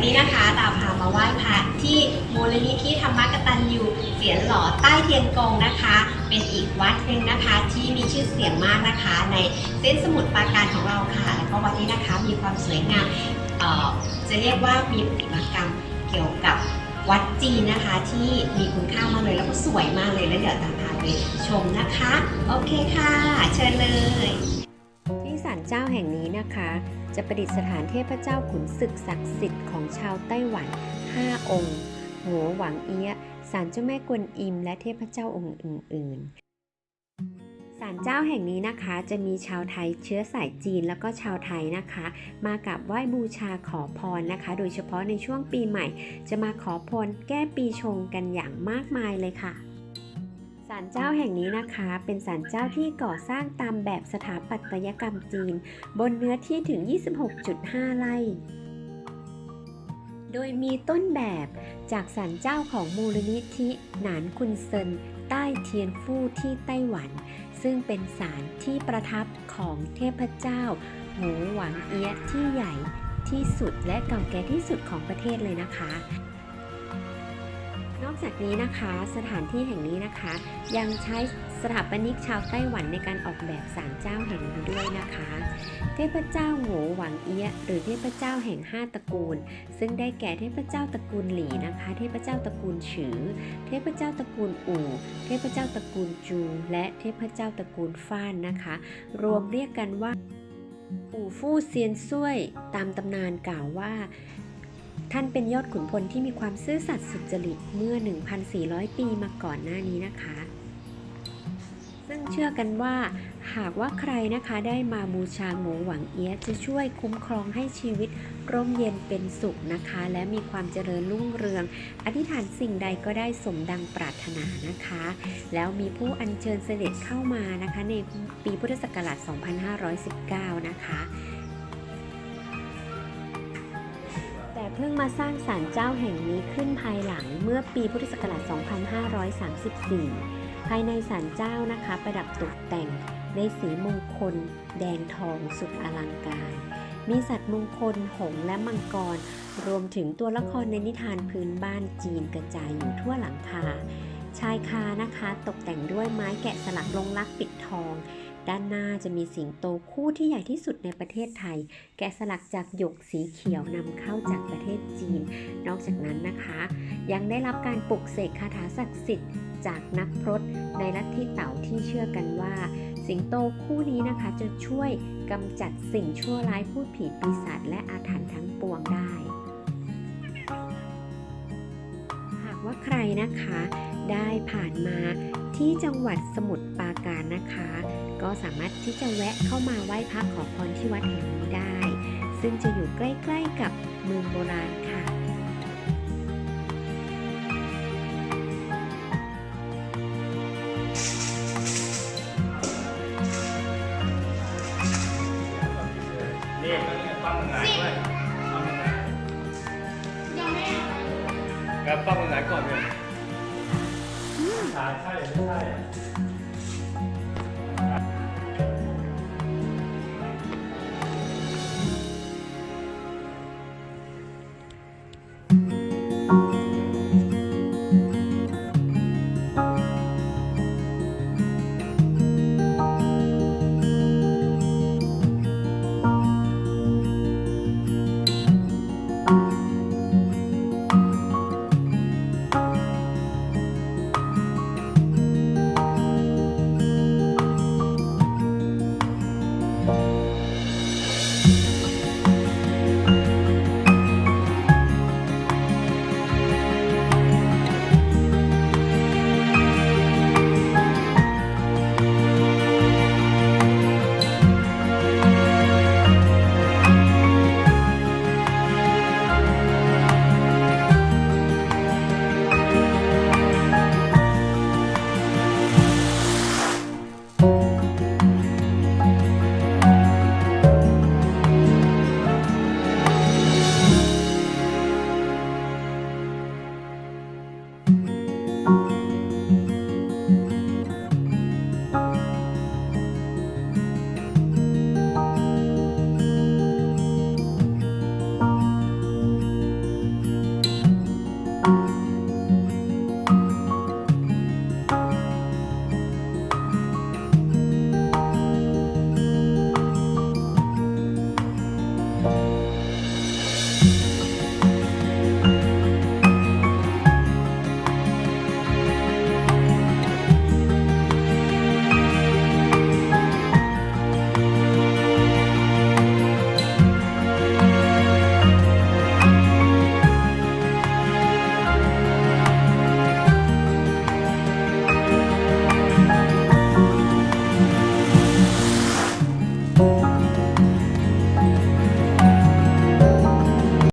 วันนี้นะคะตามพามาไหว้พระที่มูลนิธิธรรมกตันยูเสียนหล่อใต้เทียนกงนะคะ เป็นอีกวัดหนึ่งนะคะ ที่มีชื่อเสียงมากนะคะ ในเส้นสมุทรปราการของเราค่ะ แล้วก็วัดนี้นะคะมีความสวยงามจะเรียกว่ามีศิมากรรมเกี่ยวกับวัดจีนนะคะ ที่มีคุณค่ามากเลยแล้วก็สวยมากเลยแล้วเดี๋ยวตามพาไปชมนะคะ โอเคค่ะ เชิญเลย เจ้าแห่งนี้นะคะ จะประดิษฐานเทพเจ้าขุนศึกศักดิ์สิทธิ์ของชาวไต้หวัน 5 องค์หัวหวังเอี้ยะศาลเจ้าแม่กวนอิม และเทพเจ้าองค์อื่น ๆ ศาลเจ้าแห่งนี้นะคะ จะมีชาวไทยเชื้อสายจีนแล้วก็ชาวไทยนะคะ มากราบไหว้บูชาขอพรนะคะ โดยเฉพาะในช่วงปีใหม่ จะมาขอพรแก้ปีชงกันอย่างมากมายเลยค่ะาลเจ้าแห่งนี้นะคะ เป็นศาลเจ้าที่ก่อสร้างตามแบบสถาปัตยกรรมจีน บนเนื้อที่ถึง 26.5 ไร่ โดยมีต้นแบบจากศาลเจ้าของมูลนิธิหนานคุนเซินใต้เทียนฟู่ที่ไต้หวัน ซึ่งเป็นศาลที่ประทับของเทพเจ้าหมูหวังเอียะที่ใหญ่ที่สุดและเก่าแก่ที่สุดของประเทศเลยนะคะ นอกจากนี้นะคะสถานที่แห่งนี้นะคะ ยังใช้สถาปนิกชาวไต้หวันในการออกแบบศาลเจ้าแห่งนี้ด้วยนะคะ เทพเจ้าโหวหวังเอี้ยหรือเทพเจ้าแห่งห้าตระกูล ซึ่งได้แก่เทพเจ้าตระกูลหลีนะคะ เทพเจ้าตระกูลฉือ เทพเจ้าตระกูลอู่ เทพเจ้าตระกูลจู และเทพเจ้าตระกูลฟ้านนะคะ รวมเรียกกันว่าอู่ฟู่เซียนซุยตามตำนานกล่าวว่า ท่านเป็นยอดขุนพลที่มีความซื่อสัตย์สุจริตเมื่อ 1,400 ปีมาก่อนหน้านี้นะคะ ซึ่งเชื่อกันว่า หากว่าใครนะคะได้มาบูชาโงหวังเอียจะช่วยคุ้มครองให้ชีวิต ร่มเย็นเป็นสุขนะคะ และมีความเจริญรุ่งเรือง อธิษฐานสิ่งใดก็ได้สมดังปรารถนานะคะ แล้วมีผู้อัญเชิญเสด็จเข้ามานะคะ ในปีพุทธศักราช 2519 นะคะ พิ่งมาสร้างศาลเจ้าแห่งนี้ขึ้นภายหลังเมื่อปีพุทธศักราช 2534 ภายในศาลเจ้านะคะ ประดับตกแต่งในสีมงคล แดงทองสุดอลังการ มีสัตว์มงคล หงส์และมังกร รวมถึงตัวละครในนิทานพื้นบ้านจีนกระจายอยู่ทั่วหลังคา ชายคานะคะ ตกแต่งด้วยไม้แกะสลักลงลักปิดทอง ด้านหน้าจะมีสิงโตคู่ที่ใหญ่ที่สุดในประเทศไทย แกะสลักจากหยกสีเขียวนำเข้าจากประเทศจีน นอกจากนั้นนะคะ ยังได้รับการปลุกเสกคาถาศักดิ์สิทธิ์จากนักพรตในลัทธิเต๋าที่เชื่อกันว่า สิงโตคู่นี้นะคะจะช่วยกำจัดสิ่งชั่วร้ายพูดผีปีศาจและอาถรรพ์ทั้งปวงได้ หากว่าใครนะคะได้ผ่านมาที่จังหวัดสมุทรปราการนะคะ ก็สามารถที่จะแวะเข้ามาไหว้พระขอพรที่วัดแห่งนี้ได้ ซึ่งจะอยู่ใกล้ ๆกับเมืองโบราณค่ะนี่ต้องหงายด้วยต้องหงายครับต้องหงายก่อนเลยใช่ใช่ไม่ใช่